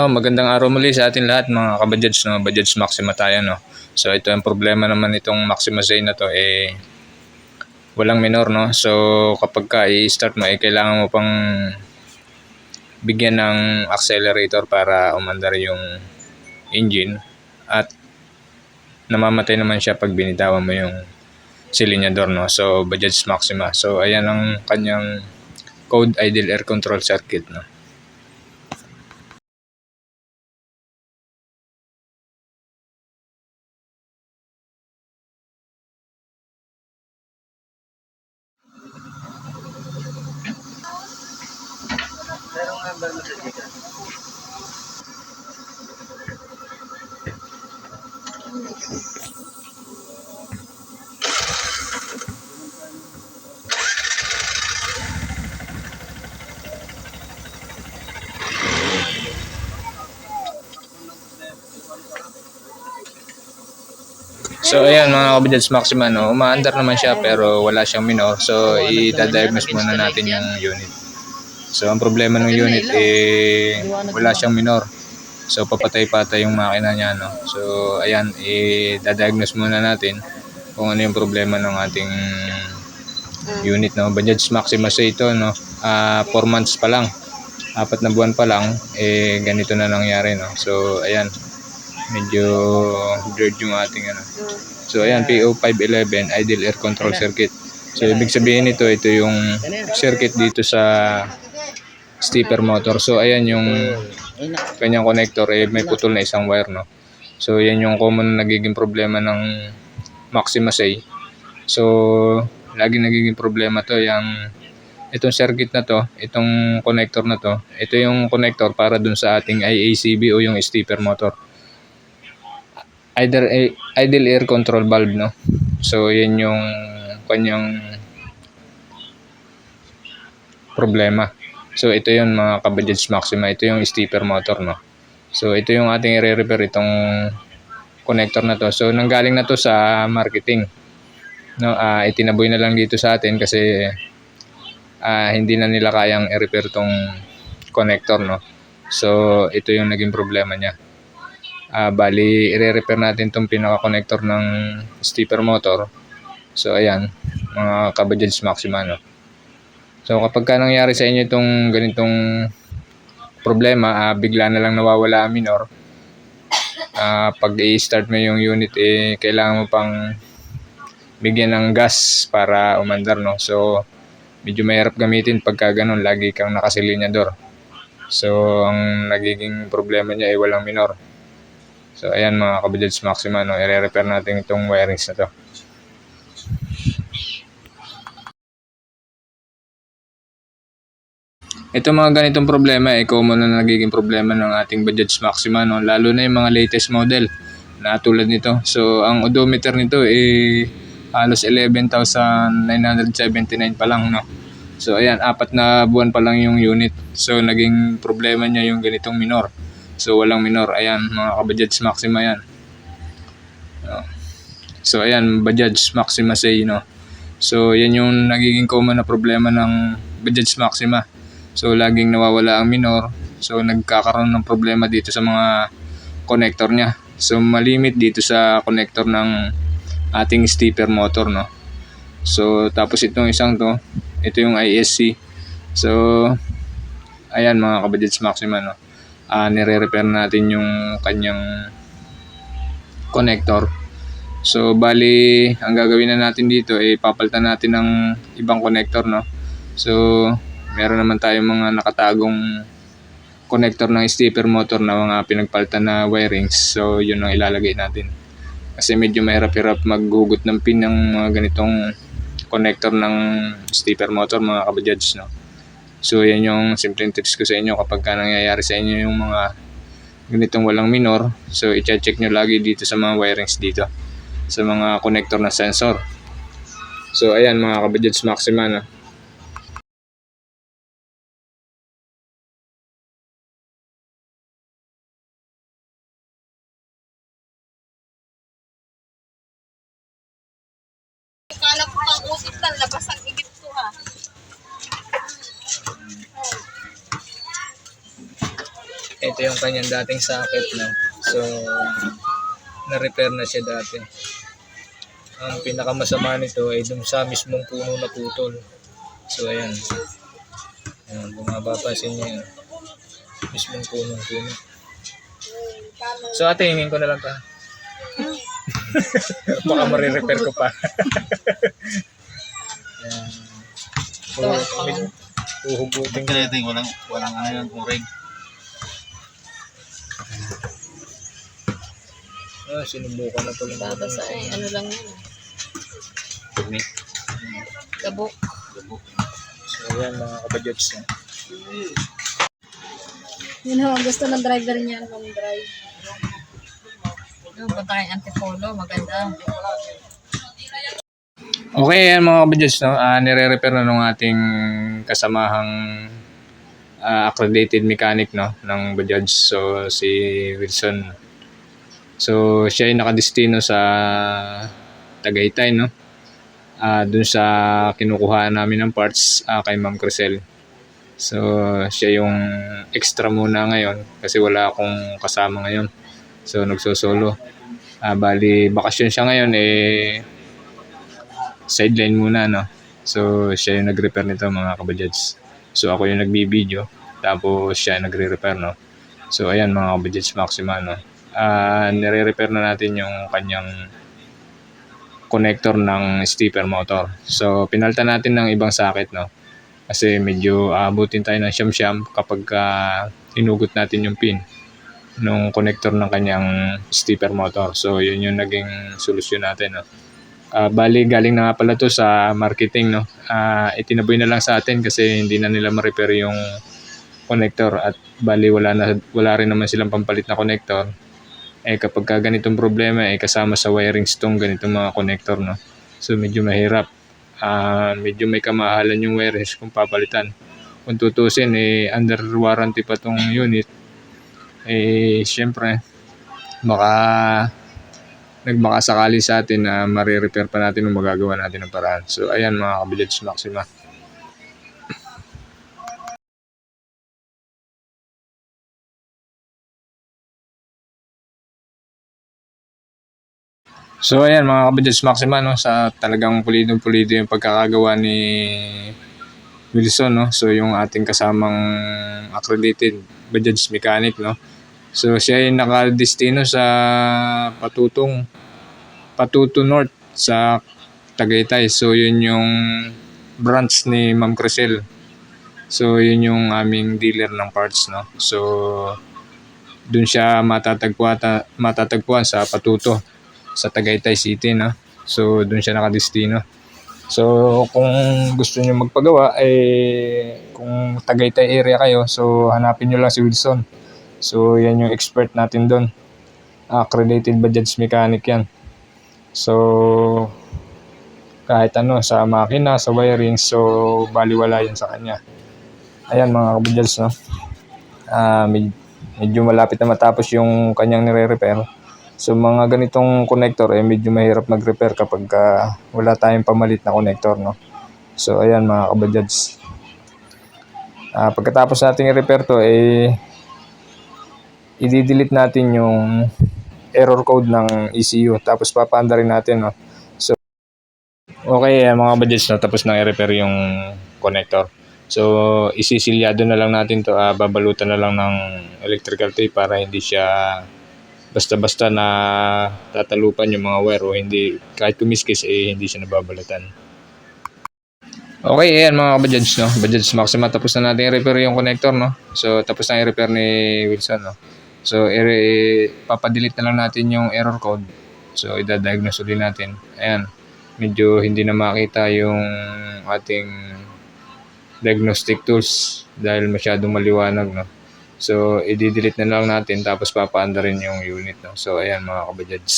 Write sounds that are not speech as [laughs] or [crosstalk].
Oh, magandang araw muli sa atin lahat mga kabadyads, no? Badyads Maxima tayo, no? So, ito ang problema naman itong Maxima Zay na to, eh, walang minor, no? So, kapag ka i-start mo, eh, kailangan mo pang bigyan ng accelerator para umandar yung engine at namamatay naman siya pag binitawan mo yung silinyador, no? So, Bajaj Maxima. So, ayan ang kanyang code idle air control circuit, no? Number mo sa Gcash. So ayan mga kabidyads Maxima, no? umaandar naman siya pero wala siyang minor. So i-diagnose muna natin yung unit. So ang problema ng unit eh wala siyang minor. So papatay-patay yung makina niya no. So ayan i-diagnose muna natin kung ano yung problema ng ating unit no. Bajaj Maxima sa ito no. 4 months pa lang. Apat na buwan pa lang eh ganito na nangyari no. So ayan medyo blurred yung ating ano. So ayan PO511 idle air control circuit. So ibig sabihin nito ito yung circuit dito sa stepper motor. So ayan yung kanyang connector eh may putol na isang wire no. So yan yung common na nagiging problema ng Maxima Say. So lagi nagiging problema to yung itong circuit na to, itong connector na to, ito yung connector para dun sa ating IACB o yung stepper motor either a- idle air control valve no so yan yung kanyang problema so ito yun mga kabadyads maxima. Ito yung stepper motor no? So ito yung ating i-repair itong connector na to. So nanggaling na to sa marketing no? Ah itinaboy na lang dito sa atin kasi ah, hindi na nila kayang i-repair tong connector no? So ito yung naging problema niya. Ah, bali, i-repair natin itong pinaka-connector ng stepper motor. So, ayan, mga kabadyads maxima, no? So, kapag ka nangyari sa inyo itong ganitong problema, ah, bigla na lang nawawala ang minor. Ah, pag i-start mo yung unit, eh, kailangan mo pang bigyan ng gas para umandar, no? So, medyo mahirap gamitin pagka ganun, lagi kang nakasilinyador. So, ang nagiging problema niya ay walang minor. So ayan mga kabidyads maxima no, i-repair natin itong wirings na to. Ito mga ganitong problema eh common na nagiging problema ng ating Bajaj Maxima no, lalo na yung mga latest model na tulad nito. So ang odometer nito eh halos 11,979 pa lang no. So ayan, apat na buwan pa lang yung unit. So naging problema niya yung ganitong minor. So walang minor. Ayan, mga kabajaj Maxima yan. So ayan, Bajaj Maxima say, no. So yan yung nagiging common na problema ng Bajaj Maxima. So laging nawawala ang minor. So nagkakaroon ng problema dito sa mga connector niya. So malimit dito sa connector ng ating stepper motor, no. So tapos itong isang to, ito yung ISC. So ayan mga kabadyads Maxima, no ah nire-repair natin yung kanyang connector. So bali ang gagawin na natin dito ay papalitan natin ng ibang connector no. So meron naman tayong mga nakatagong connector ng stepper motor na mga pinagpalitan na wirings. So yun ang ilalagay natin. Kasi medyo mahirap-hirap maghugot ng pin ng mga ganitong connector ng stepper motor mga kabadyads no. So yan yung simpleng tips ko sa inyo kapag ka nangyayari sa inyo yung mga ganitong walang minor. So i-check nyo lagi dito sa mga wirings dito sa mga connector na sensor. So ayan mga kabadyads maxima no. Ito yung kanyang dating socket, no? So, na-repair na siya dati. Ang pinakamasama nito ay dun sa mismong puno na putol. So, ayan. Ayan, kung mapapansin niyo yun. Mismong punong puno. So, ate, hingin ko na lang ta. [laughs] Baka marirepair ko pa. [laughs] Ayan. Uhugutin ko. Walang, walang ano yan, kuring. Ah, sinubukan na pala. Babasa ay ano lang yun. Tingnan. Gabok. So, ayan mga kabadyots. no? Yun ho, ang gusto ng driver niya ng drive. Yung punta kay Antipolo, maganda. Okay, ayan mga kabadyots. No? Ah, nire-repair na nung ating kasamahang ah, accredited mechanic no ng Bajaj so si Wilson so siya ay nakadestino sa Tagaytay no? Ah dun sa kinukuha namin ng parts ah, kay Ma'am Crisel so siya yung extra muna ngayon kasi wala akong kasama ngayon. So nagsosolo. Ah bali bakasyon siya ngayon eh sideline muna no? So siya yung nag-repair nito mga kabadyads. So ako yung nagbibideo tapos siya nagre-repair no. So ayan mga kabadyads Maxima no. Ah nire-repair na natin yung kanyang connector ng stepper motor. So pinalta natin ng ibang socket no. Kasi medyo aabutin tayo ng siyam-siyam kapag ah, hinugot natin yung pin nung connector ng kanyang stepper motor. So yun yung naging solusyon natin no. Ah, bali galing na nga pala to sa marketing no. Ah, itinaboy na lang sa atin kasi hindi na nila ma-repair yung connector at bali wala na wala rin naman silang pampalit na connector. Eh kapag ka ganitong problema eh kasama sa wiring stone ganitong mga connector no. So medyo mahirap. Ah, medyo may kamahalan yung wirings kung papalitan. Kung tutusin eh under warranty pa tong unit. Eh syempre baka nagmakasakali sa atin na marirepair pa natin o magagawa natin ng paraan. So, ayan mga kabilage Maxima. So, ayan mga kabilage Maxima, no, sa talagang pulido-pulido yung pagkakagawa ni Wilson, no. So, yung ating kasamang accredited Bajaj mechanic, no. So siya ay nakadestino sa Patutong Patuto North sa Tagaytay. So yun yung branch ni Ma'am Crisel. So yun yung aming dealer ng parts no. So dun siya matatagpuan, matatagpuan sa Patuto sa Tagaytay City no. So dun siya nakadestino. So kung gusto niyo magpagawa eh kung Tagaytay area kayo so hanapin niyo lang si Wilson. So, yan yung expert natin doon. Accredited Bajaj Mechanic yan. So, kahit ano, sa makina, sa wiring, so baliwala yan sa kanya. Ayan mga kabajals, no? Ah, med- medyo malapit na matapos yung kanyang nire-repair. So, mga ganitong connector, eh, medyo mahirap mag-repair kapag ah, wala tayong pamalit na connector, no? So, ayan mga kabajals. Ah, pagkatapos nating i-repair to, eh, i-delete natin yung error code ng ECU tapos papaanda rin natin no. So okay eh, mga budgets no tapos na i-repair yung connector. So isisilyado na lang natin to ah, babalutan na lang ng electrical tape para hindi siya basta-basta na tatalupan yung mga wire o hindi kahit kumiskis eh hindi siya nababalatan. Okay, ayan mga Bajaj, no? Bajaj Maxima, tapos na natin i-repair yung connector, no? So, tapos na i-repair ni Wilson, no? So, papadelete na lang natin yung error code. So, idadiagnose ulit natin. Ayan, medyo hindi na makita yung ating diagnostic tools dahil masyadong maliwanag, no? So, i-delete na lang natin tapos papaanda rin yung unit, no? So, ayan mga kabajaj.